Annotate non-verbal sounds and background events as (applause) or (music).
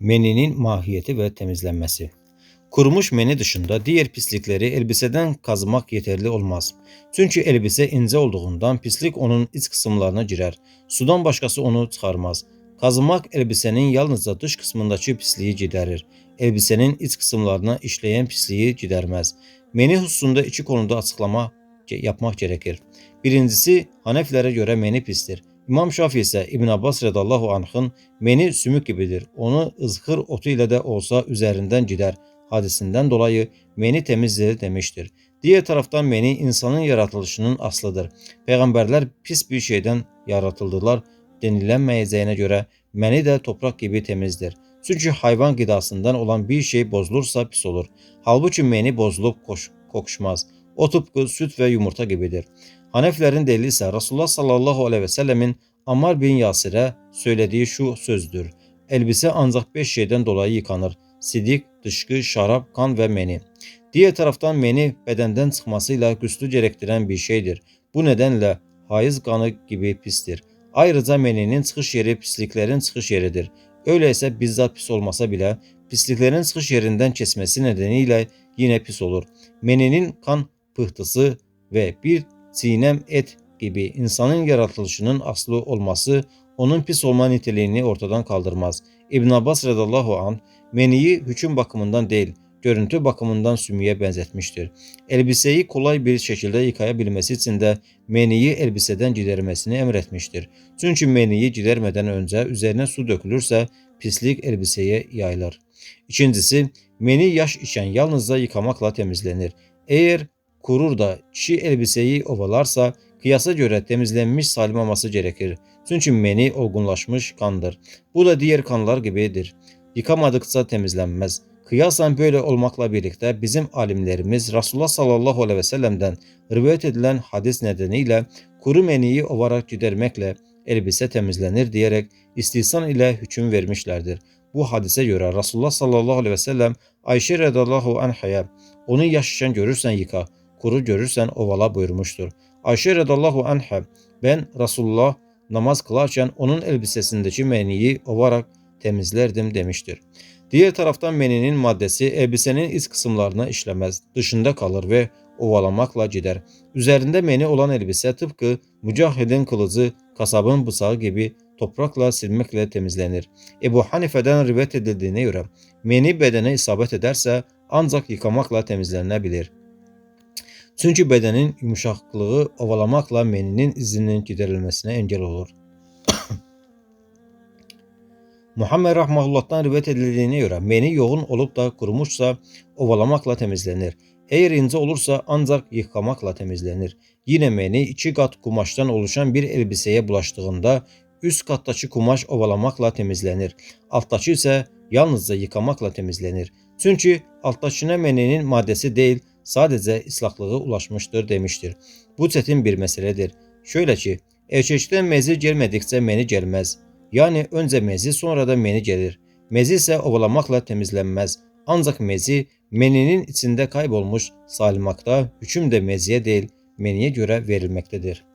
Meninin mahiyeti ve temizlenmesi. Kurumuş meni dışında diğer pislikleri elbiseden kazımak yeterli olmaz. Çünkü elbise ince olduğundan pislik onun iç kısımlarına girer. Sudan başkası onu çıkarmaz. Kazımak elbisenin yalnızca dış kısmındaki pisliği giderir. Elbisenin iç kısımlarına işleyen pisliği gidermez. Meni hususunda iki konuda açıklama yapmak gerekir. Birincisi Hanefilere göre meni pistir. İmam Şafii ise İbn Abbas radallahu anh'ın meni sümük gibidir. Onu ızhır otu ile de olsa üzerinden gider hadisinden dolayı meni temizdir demiştir. Diğer taraftan meni insanın yaratılışının aslıdır. Peygamberler pis bir şeyden yaratıldılar denilenmeyeceğine göre meni de toprak gibi temizdir. Çünkü hayvan gıdasından olan bir şey bozulursa pis olur. Halbuki meni bozulup koş, kokuşmaz. O süt ve yumurta gibidir. Hanefilerin delili ise Resulullah sallallahu aleyhi ve sellemin Ammar bin Yasir'e söylediği şu sözdür. Elbise ancak beş şeyden dolayı yıkanır. Sidik, dışkı, şarap, kan ve meni. Diğer taraftan meni bedenden çıkmasıyla güçlü gerektiren bir şeydir. Bu nedenle hayız kanı gibi pistir. Ayrıca meninin çıkış yeri pisliklerin çıkış yeridir. Öyleyse bizzat pis olmasa bile pisliklerin çıkış yerinden kesmesi nedeniyle yine pis olur. Meninin kan pıhtısı ve bir sinem et gibi insanın yaratılışının aslı olması onun pis olma niteliğini ortadan kaldırmaz. İbn Abbas radallahu anh meniyi hüküm bakımından değil, görüntü bakımından sümüye benzetmiştir. Elbiseyi kolay bir şekilde yıkayabilmesi için de meniyi elbiseden gidermesini emretmiştir. Çünkü meniyi gidermeden önce üzerine su dökülürse pislik elbiseye yayılır. İkincisi, meni yaş içen yalnızca yıkamakla temizlenir. Eğer kurur da çi elbiseyi ovalarsa kıyasa göre temizlenmiş sayılmaması gerekir. Çünkü meni olgunlaşmış kandır. Bu da diğer kanlar gibidir. Yıkamadıkça temizlenmez. Kıyasen böyle olmakla birlikte bizim alimlerimiz Resulullah sallallahu aleyhi ve sellem'den rivayet edilen hadis nedeniyle kuru meniyi ovarak gidermekle elbise temizlenir diyerek istihsan ile hüküm vermişlerdir. Bu hadise göre Resulullah sallallahu aleyhi ve sellem Ayşe radallahu anhaya onu yaşayan görürsen yıka, kuru görürsen ovala buyurmuştur. Ayşe radallahu anha ben Resulullah namaz kılarken onun elbisesindeki meniyi ovarak temizlerdim demiştir. Diğer taraftan meninin maddesi elbisenin iç kısımlarına işlemez, dışında kalır ve ovalamakla gider. Üzerinde meni olan elbise tıpkı mücahidin kılıcı, kasabın bıçağı gibi toprakla silmekle temizlenir. Ebu Hanife'den rivayet edildiğine göre meni bedene isabet ederse ancak yıkamakla temizlenebilir. Çünkü bedenin yumuşaklığı ovalamakla meninin izinin giderilmesine engel olur. (coughs) Muhammed Rahmahullah'tan rivayet edildiğine göre meni yoğun olup da kurumuşsa ovalamakla temizlenir. Eğer ince olursa ancak yıkamakla temizlenir. Yine meni iki kat kumaştan oluşan bir elbiseye bulaştığında üst kattaki kumaş ovalamakla temizlenir. Alttaki ise yalnızca yıkamakla temizlenir. Çünkü alttakine meninin maddesi değil sadece ıslaklığı ulaşmıştır demiştir. Bu çetin bir meseledir. Şöyle ki erkekten mezi gelmedikçe meni gelmez. Yani önce mezi sonra da meni gelir. Mezi ise ovalamakla temizlenmez. Ancak mezi meninin içinde kaybolmuş salmakta hüküm de meziye değil meniye göre verilmektedir.